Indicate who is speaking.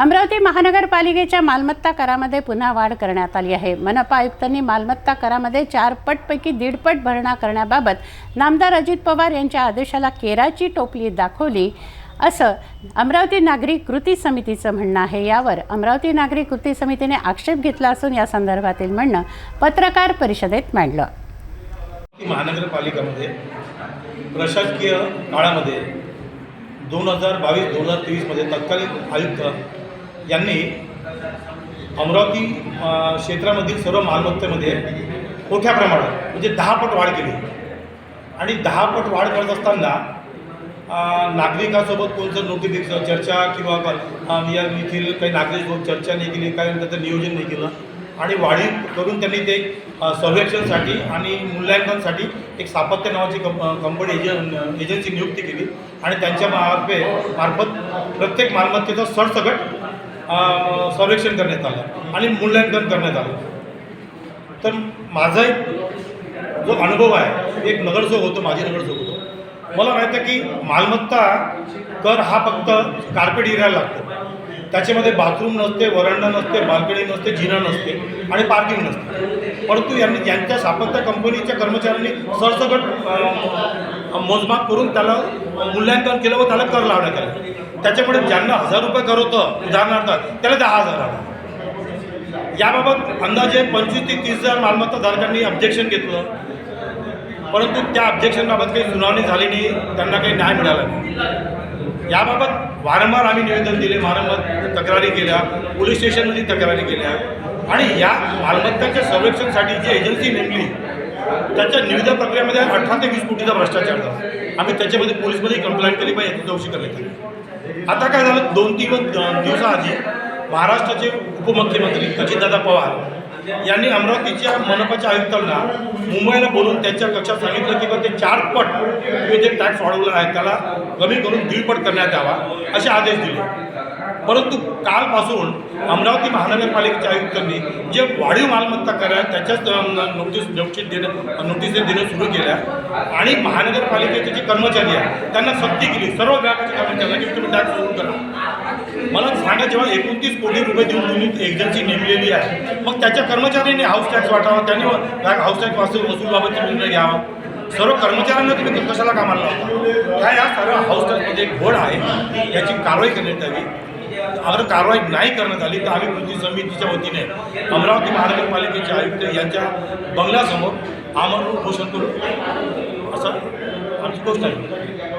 Speaker 1: अमरावती महानगरपालिकेच्या मालमत्ता करामध्ये पुन्हा वाढ करण्यात आली आहे. मनपा आयुक्तांनी मालमत्ता करामध्ये चार पटपैकी दीडपट भरणा करण्याबाबत नामदार अजित पवार यांच्या आदेशाला केराची टोपली दाखवली असं अमरावती नागरी कृती समितीचं म्हणणं आहे. यावर अमरावती नागरी कृती समितीने आक्षेप घेतला असून या संदर्भातील म्हणणं पत्रकार परिषदेत मांडलं.
Speaker 2: महानगरपालिकामध्ये प्रशासकीय काळामध्ये दोन हजार बावीस दोन हजार तेवीसमध्ये तत्कालीन आयुक्त यांनी अमरावती क्षेत्रामधील सर्व मालमत्तेमध्ये मोठ्या प्रमाणात म्हणजे दहा पट वाढ केली. आणि दहा पट वाढ करत असताना नागरिकासोबत कोणतं दिलं? चर्चा किंवा या येथील काही नागरिकसोबत चर्चा नाही केली काही त्याचं नियोजन नाही केलं. आणि वाढीव करून त्यांनी ते सर्वेक्षणसाठी आणि मूल्यांकनासाठी एक सापत्य नावाची कंप कंपनी एजन एजन्सी नियुक्ती केली. आणि त्यांच्या मार्फे मार्फत प्रत्येक मालमत्तेचं सरसकट सर्वेक्षण करण्यात आलं आणि मूल्यांकन करण्यात आलं. तर माझा एक जो अनुभव आहे एक नगरसेवक होतो माझी नगरसेवक होतो. मला माहीत आहे की मालमत्ता कर हा फक्त कार्पेट एरियाला लागतो. त्याच्यामध्ये बाथरूम नसते वरांडा नसते बाल्कनी नसते जिना नसते आणि पार्किंग नसते. परंतु यांनी यांच्या स्थापत्य कंपनीच्या कर्मचाऱ्यांनी सरसकट मोजमाप करून त्याला मूल्यांकन केलं व त्याला कर लावण्यात आला. त्याच्यामुळे ज्यांना हजार रुपये कर होतं उदाहरणार्थ त्याला दहा हजार आला. याबाबत अंदाजे पंचवीस ते तीस हजार मालमत्ता धारकांनी ऑब्जेक्शन घेतलं. परंतु त्या ऑब्जेक्शनबाबत काही सुनावणी झाली नाही त्यांना काही न्याय मिळाला नाही. याबाबत वारंवार आम्ही निवेदन दिले वारंवार तक्रारी केल्या पोलीस स्टेशनमध्ये तक्रारी केल्या. आणि या मालमत्तांच्या संरक्षणासाठी जी एजन्सी नेमली त्याच्या निविदा प्रक्रियेमध्ये अठरा ते वीस कोटीचा भ्रष्टाचार झाला. आम्ही त्याच्यामध्ये पोलीसमध्ये कंप्लेंट केली पाहिजे याची चौकशी करण्यात आली. आता काय झालं? दोन तीन दिवसाआधी महाराष्ट्राचे उपमुख्यमंत्री अजितदादा पवार यांनी अमरावतीच्या मनपाच्या आयुक्तांना मुंबईला बोलून त्यांच्या कक्षात सांगितलं की बा ते चार पट तुम्ही जे टॅक्स वाढवला आहे त्याला कमी करून दीडपट करण्यात यावा असे आदेश दिले. परंतु कालपासून अमरावती महानगरपालिकेच्या आयुक्तांनी जे वाढीव मालमत्ता करा त्याच्याच नोटीस नोटीस देणं नोटीस देणं सुरू केल्या. आणि महानगरपालिकेचे जे कर्मचारी आहेत त्यांना सक्ती केली. सर्व विभागाच्या कर्मचाऱ्यांना की तुम्ही टॅक्स सुरू करा. मला सांगा जेव्हा एकोणतीस कोटी रुपये देऊन तुम्ही एजन्सी नेमलेली आहे मग त्याच्या कर्मचाऱ्यांनी हाऊस टॅक्स वाटावा? त्यांनी हाऊस टॅक्स वाचून वसूलबाबतचा निर्णय घ्यावा? सर्व कर्मचाऱ्यांना तुम्ही कशाला कामाला लावता? ह्या या सर्व हाऊस टॅक्समध्ये एक घोड आहे याची कारवाई करण्यात यावी. अगर कारवाई नाही करण्यात आली तर आम्ही कृती समितीच्या वतीने अमरावती महानगरपालिकेचे आयुक्त यांच्या बंगल्यासमोर आमरण उपोषण करू. असं आमची गोष्ट आहे.